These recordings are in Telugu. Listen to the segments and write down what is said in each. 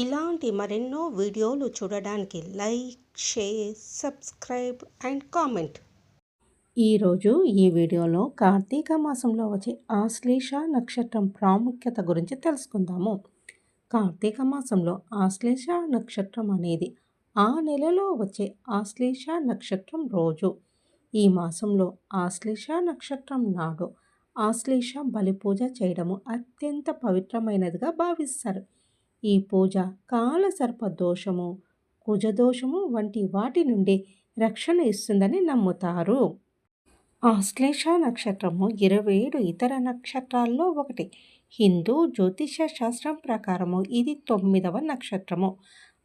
ఇలాంటి మరెన్నో వీడియోలు చూడడానికి like share subscribe and comment. ఈరోజు ఈ వీడియోలో కార్తీక మాసంలో వచ్చే ఆశ్లేష నక్షత్రం ప్రాముఖ్యత గురించి తెలుసుకుందాము. కార్తీక మాసంలో ఆశ్లేష నక్షత్రం అనేది ఆ నెలలో వచ్చే ఆశ్లేష నక్షత్రం రోజు. ఈ మాసంలో ఆశ్లేష నక్షత్రం నాడు ఆశ్లేష బలిపూజ చేయడము అత్యంత పవిత్రమైనదిగా భావిస్తారు. ఈ పూజ కాలసర్ప దోషము కుజదోషము వంటి వాటి నుండి రక్షణ ఇస్తుందని నమ్ముతారు. ఆశ్లేష నక్షత్రము ఇరవై ఏడు ఇతర నక్షత్రాల్లో ఒకటి. హిందూ జ్యోతిష శాస్త్రం ప్రకారము ఇది తొమ్మిదవ నక్షత్రము.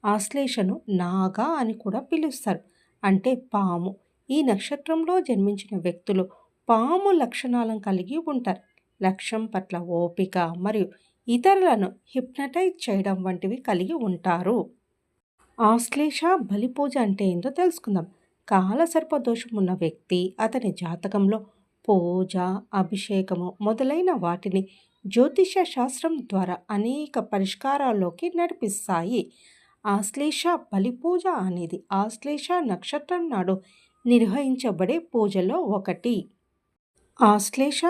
ఆశ్లేషను నాగా అని కూడా పిలుస్తారు. అంటే పాము. ఈ నక్షత్రంలో జన్మించిన వ్యక్తులు పాము లక్షణాలను కలిగి ఉంటారు. లక్ష్యం పట్ల ఓపిక మరియు ఇతరులను హిప్నటైజ్ చేయడం వంటివి కలిగి ఉంటారు. ఆశ్లేష బలిపూజ అంటే ఏందో తెలుసుకుందాం. కాలసర్ప దోషం ఉన్న వ్యక్తి అతని జాతకంలో పూజ అభిషేకము మొదలైన వాటిని జ్యోతిష శాస్త్రం ద్వారా అనేక పరిష్కారాల్లోకి నడిపిస్తాయి. ఆశ్లేష బలిపూజ అనేది ఆశ్లేష నక్షత్రం నాడు నిర్వహించబడే పూజలో ఒకటి. ఆశ్లేష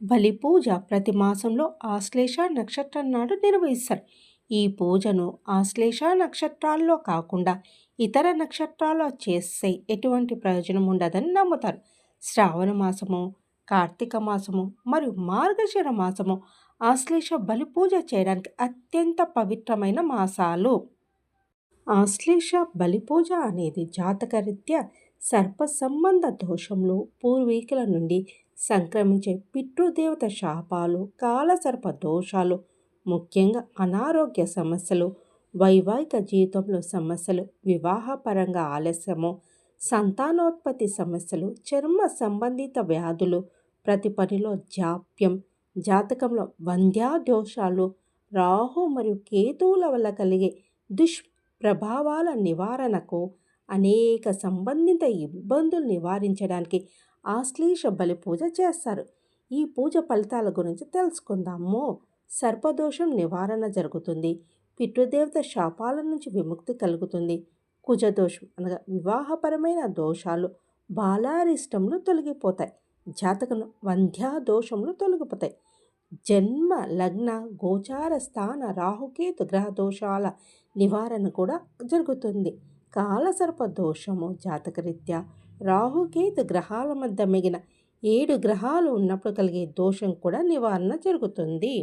బలి పూజ ప్రతి మాసంలో ఆశ్లేష నక్షత్రం నాడు నిర్వహిస్తారు. ఈ పూజను ఆశ్లేష నక్షత్రాల్లో కాకుండా ఇతర నక్షత్రాల్లో చేస్తే ఎటువంటి ప్రయోజనం ఉండదని నమ్ముతారు. శ్రావణ మాసము కార్తీక మాసము మరియు మార్గశిర మాసము ఆశ్లేష బలి పూజ చేయడానికి అత్యంత పవిత్రమైన మాసాలు. ఆశ్లేష బలి పూజ అనేది జాతకరీత్యా సర్ప సంబంధ దోషములు పూర్వీకుల నుండి సంక్రమించే పితృదేవత శాపాలు కాలసర్ప దోషాలు ముఖ్యంగా అనారోగ్య సమస్యలు వైవాహిక జీవితంలో సమస్యలు వివాహపరంగా ఆలస్యము సంతానోత్పత్తి సమస్యలు చర్మ సంబంధిత వ్యాధులు ప్రతి పనిలో జాప్యం జాతకంలో వంద్యాదోషాలు రాహు మరియు కేతువుల వల్ల కలిగే దుష్ప్రభావాల నివారణకు అనేక సంబంధిత ఇబ్బందులు నివారించడానికి ఆశ్లేష బలి పూజ చేస్తారు. ఈ పూజ ఫలితాల గురించి తెలుసుకుందాము. సర్పదోషం నివారణ జరుగుతుంది. పితృదేవత శాపాల నుంచి విముక్తి కలుగుతుంది. కుజదోషం అనగా వివాహపరమైన దోషాలు బాలారిష్టములు తొలగిపోతాయి. జాతకం వంధ్యా దోషములు తొలగిపోతాయి. జన్మ లగ్న గోచార స్థాన రాహుకేతు గ్రహ దోషాల నివారణ కూడా జరుగుతుంది. కాలసర్ప దోషము జాతకరీత్యా రాహుకేతు గ్రహాల మధ్య మిగిన ఏడు గ్రహాలు ఉన్నప్పుడు కలిగే దోషం కూడా నివారణ జరుగుతుంది.